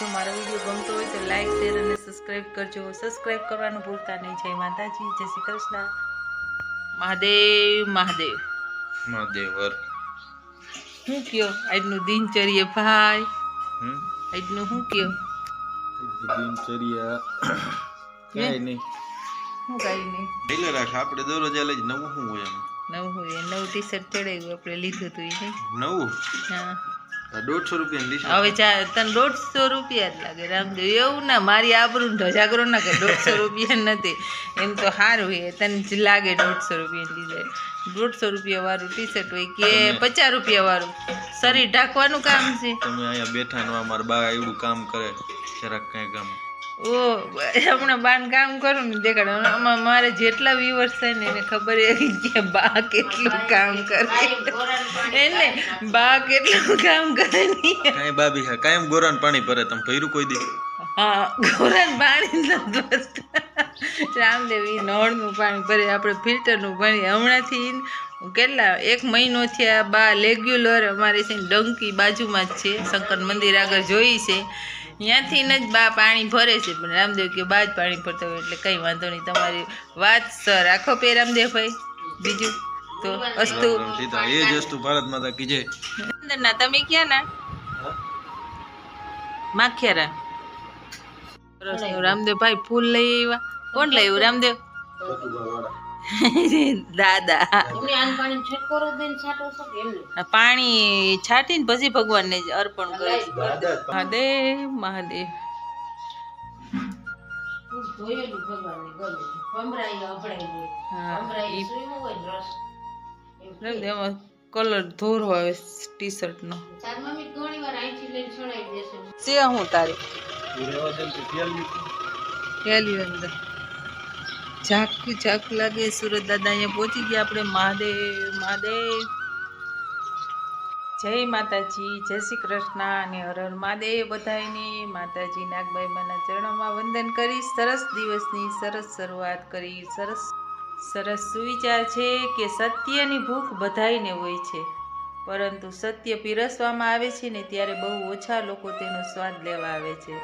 જો મારો વીડિયો ગમતો હોય તો લાઈક શેર અને સબસ્ક્રાઈબ કરજો. સબસ્ક્રાઈબ કરવાનું ભૂલતા નહીં. જય માતાજી જય શ્રી કૃષ્ણ. મહાદેવ મહાદેવ. મહાદેવર. શું કયો? આજનું દિનચર્ય ભાઈ. આજનું શું કયો? દિનચર્યા કાંઈ નહીં. શું કાંઈ નહીં. રાખ. આપણે દરરોજ આ લઈ નવું શું હોય એમાં. નવું હોય. નવું ટી શર્ટ ચડાવ્યું. આપણે લીધું હતું એ નવું? હા. દોઢસો રૂપિયા હવે ચા તને દોઢસો રૂપિયા જ લાગે રામદેવ એવું ના મારી આબરૂ ધજાગરો ના કે દોઢસો રૂપિયા નથી. એમ તો સારું એ તને જ લાગે દોઢસો રૂપિયા લીધે દોઢસો રૂપિયા વાળું ટી શર્ટ હોય કે પચાસ રૂપિયા વાળું. શરીર ઢાંકવાનું કામ છે. તમે અહીંયા બેઠા નો અમારા બા એવું કામ કરે જરાક કઈ કામ. ઓ હમણાં બાન કામ કરું ને દેખાડો. આમાં મારે જેટલા વ્યુઅર્સ થાય ને એને ખબર એ કે બા કેટલું કામ કરે. એને બા કેટલું કામ કરે નહીં કાંઈ બાબી હા કાયમ ગોરાન પાણી ભરે તમે ભર્યું કોઈ દી? હા ગોરાન પાણી નથી રામદેવી નળનું પાણી ભરે આપણે ફિલ્ટરનું પાણી હમણાંથી કેટલા એક મહિનો થયા બા રેગ્યુલર અમારે છે ડંકી બાજુમાં જ છે. શંકર મંદિર આગળ જોઈ છે. ત્યાંથી જ બા પાણી ભરે છે પણ રામદેવ કે બા જ પાણી ભરતા હોય એટલે કંઈ વાંધો નહીં. તમારી વાત સર રાખો પે રામદેવભાઈ બીજું તો અસ્તુ. એ જ અસ્તુ ભારત માતા કીજે ના તમે ક્યાં ના માખેરા સરસ રામદેવભાઈ ફૂલ લઈ આવ્યા. કોણ લઈ આવ્યું રામદેવ? દાદા. આ પાણી છાટીને પછી ભગવાનને જ અર્પણ કરે છે. મહાદેવ મહાદેવ. કલર ધોરો આવે ટી શર્ટનો છે હું તારી. અંદર. ઝાકું ઝાકું લાગે, સુરત દાદા અહીંયા પહોંચી ગયા આપણે. મહાદેવ મહાદેવ. જય માતાજી, જય શ્રી કૃષ્ણ અને હર હર મહાદેવ બધાની માતાજી નાગભાઈ માના ચરણોમાં વંદન કરી, સરસ દિવસની સરસ શરૂઆત કરી. સરસ સરસ સુવિચાર છે કે સત્યની ભૂખ બધાયને હોય છે. પરંતુ સત્ય પીરસવામાં આવે છે ને ત્યારે બહુ ઓછા લોકો તેનો સ્વાદ લેવા આવે છે.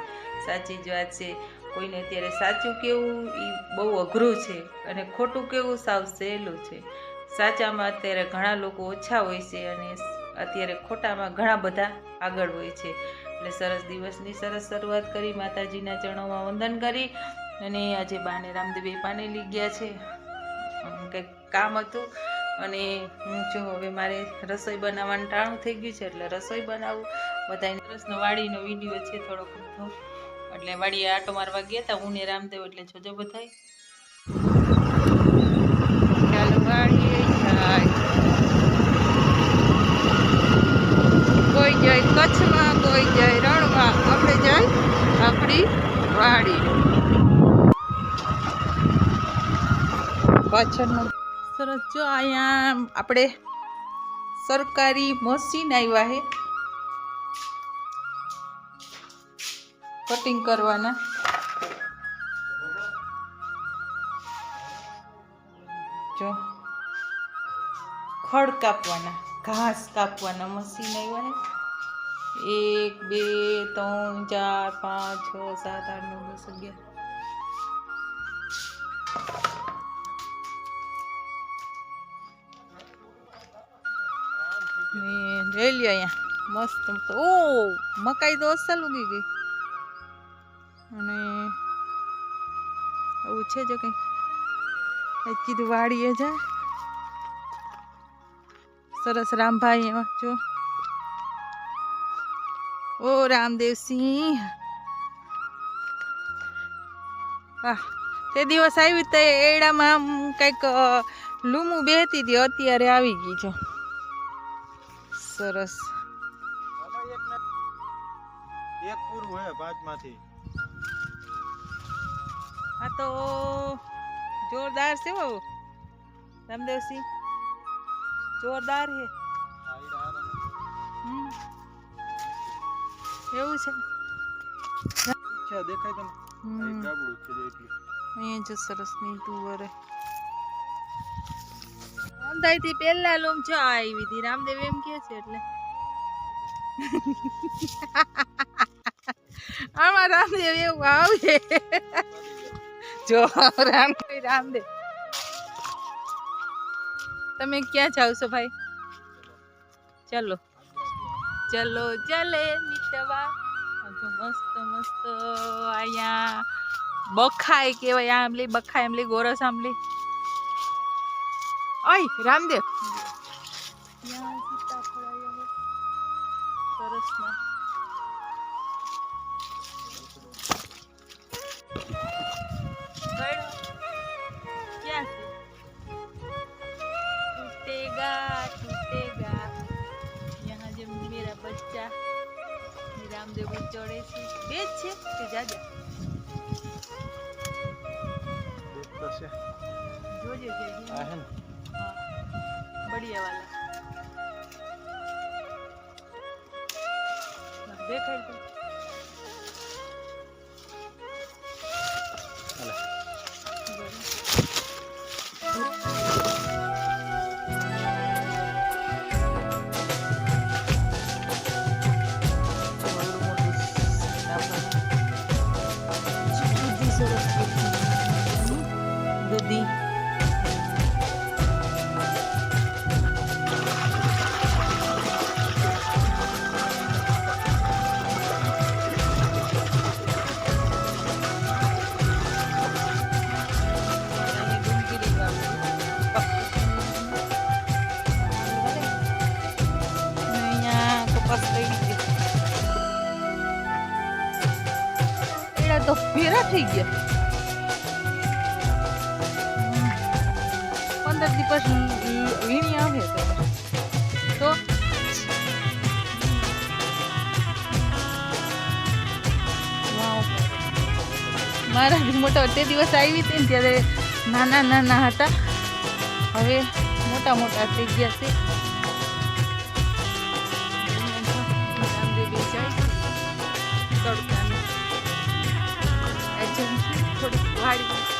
સાચી જ વાત છે. કોઈને અત્યારે સાચું કેવું એ બહુ અઘરું છે અને ખોટું કેવું સાવ સહેલું છે. સાચામાં અત્યારે ઘણા લોકો ઓછા હોય છે અને અત્યારે ખોટામાં ઘણા બધા આગળ હોય છે. એટલે સરસ દિવસની સરસ શરૂઆત કરી, માતાજીના ચરણોમાં વંદન કરી અને આજે બાને રામદેવે પાનેલી ગયા છે. કંઈક કામ હતું અને હું જો હવે મારે રસોઈ બનાવવાનું ટાણું થઈ ગયું છે એટલે રસોઈ બનાવું. બધાને સરસનો વાડીનો વીડિયો છે થોડોક એટલે વાડીએ આટો મારવા ગયા હતા હું ને રામદેવ એટલે જોજો બધાય. ચાલો વાડીએ કોઈ જાય કચ્છમાં, કોઈ જાય રણમાં. આપણે જાય આપણી વાડી. પાછળનું સરસ જો અહીંયા આપણે સરકારી મશીન આવ્યા છે. કટિંગ કરવાના જો ખડ કાપવાના ઘાસ કાપવાના મશીન આવ્યા છે એક બે ત્રણ ચાર પાંચ છ સાત આઠ નવ દસ અગિયાર ને લઈ લ્યો અહીંયા મસ્ત મસ્ત ઓ મકાઈ તો અસલ ઉગી ગઈ છે જો કંઈ કીધું વાડીએ જાય સરસ રામભાઈ એમાં જો. ઓ રામદેવસિંહ તે દિવસ આવી તે એડામાં કંઈક લૂમું બેહતી હતી, અત્યારે આવી ગઈ, જો. સરસ. એક પૂરું હે પાંચમાંથી આ તો જોરદાર છે બહુ રામદેવસિંહ જોરદાર છે હમ. એવું છે ઈચ્છા દેખાય તને હમ. એક ગાબડું છે એટલી અહીંયા જો સરસની તુવરે અંધાઈથી પહેલા લોમ જો આવી હતી રામદેવ એમ કે છે એટલે. આમાં રામદેવ એવું આવે. જો રામદેવ રામદેવ તમે ક્યાં જાવ છો ભાઈ? ચલો. ચલો, ચલે મિતવા જો મસ્ત મસ્ત અહીંયા બખાય કેવાય આંબલી, બખાય આંબલી, ગોરસ આંબલી. ઓય રામદેવ. સરસ ના દેવું ચડે છે. બે જ છે કે જાજા? જોજે વાળા દેખાય થઈ ગયા. પંદર દિવસ વીણી આવે તો. મારા મોટા તે દિવસ આવી હતી ને ત્યારે નાના નાના હતા. હવે મોટા મોટા થઈ ગયા છે. થોડીક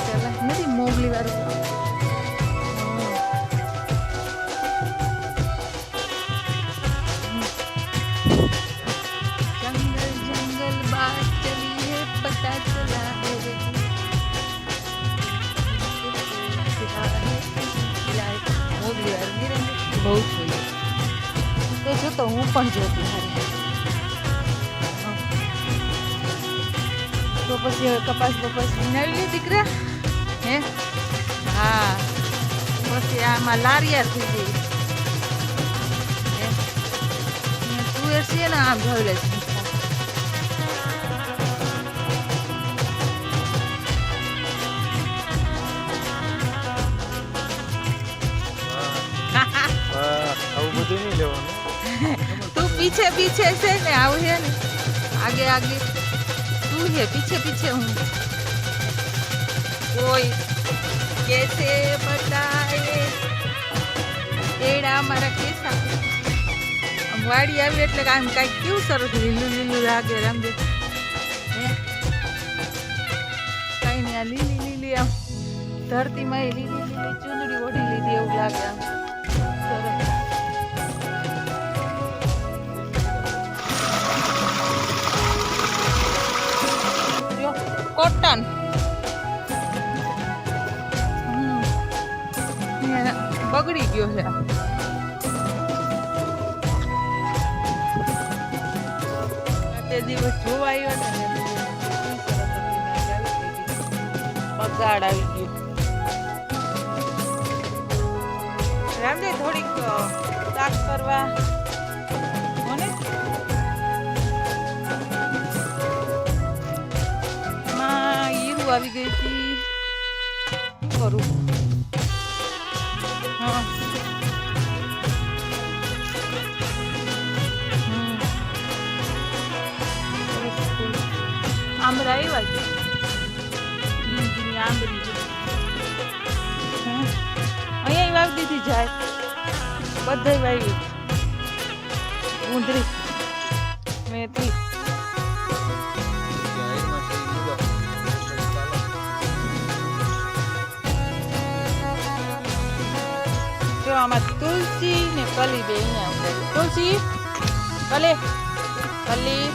ચાલે. નથી મોગલી વાળું બહુ જોઈએ તો જોતો હું પણ જોતી હતી પછી હવે કપાસ બપાસ વિનાવી લે દીકરા હે? હા. પછી આમાં લારિયા થઈ ગઈ. તુવેર છે ને આમ લે છે. તું પીછે પીછે છે ને આવું છે ને. આગે આગે તું છે પીછે પીછે હું કોઈ કેસે બતાએ એડા મારા કેસા આમ વાડી આવી એટલે આમ કાંઈક કેવું સરસ લીલું લીલું લાગે હે કાંઈ નહીં લીલી લીલી આમ ધરતીમાં એ લીલી લીલી ચૂંદડી ઓઢી લીધી એવું લાગે આમ સરસ બગડી ગયો છે. તે દિવસ જોવા આવ્યો ને બગાડ આવી ગયો. રામજી થોડીક સાફ કરવા આવી ગઈ હતી. કરું? આવ્યા છે છે હમ. અહીંયા વાવી દીધી જાય. બધાય વાવી. ગુંદરી મેથી. આમાં તુલસી ને કલી બે અહીંયા તુલસી, કલે, કલી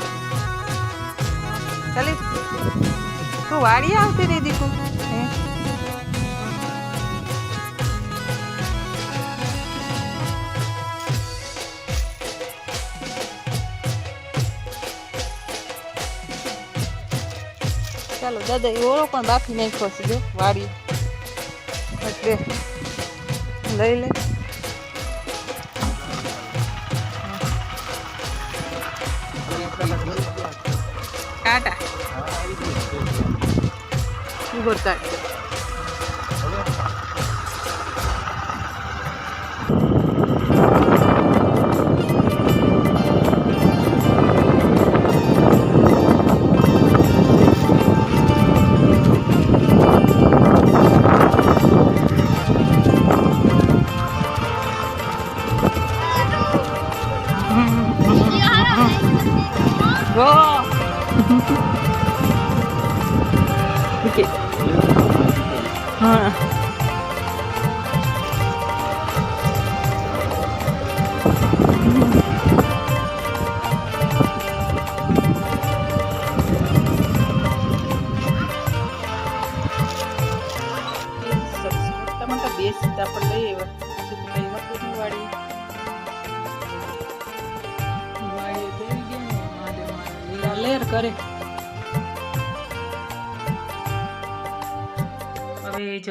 કલી. તું વાડી આવતી રહી દીકુ. ચાલો, દાદા ઓળો પણ બાકી નાખ્યો છે વાડી. લઈ લે. टाटा घोरतात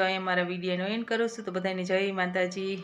જો અહીંયા મારા વિડીયોનો એન્ડ કરું છું તો બધાને જય માતાજી.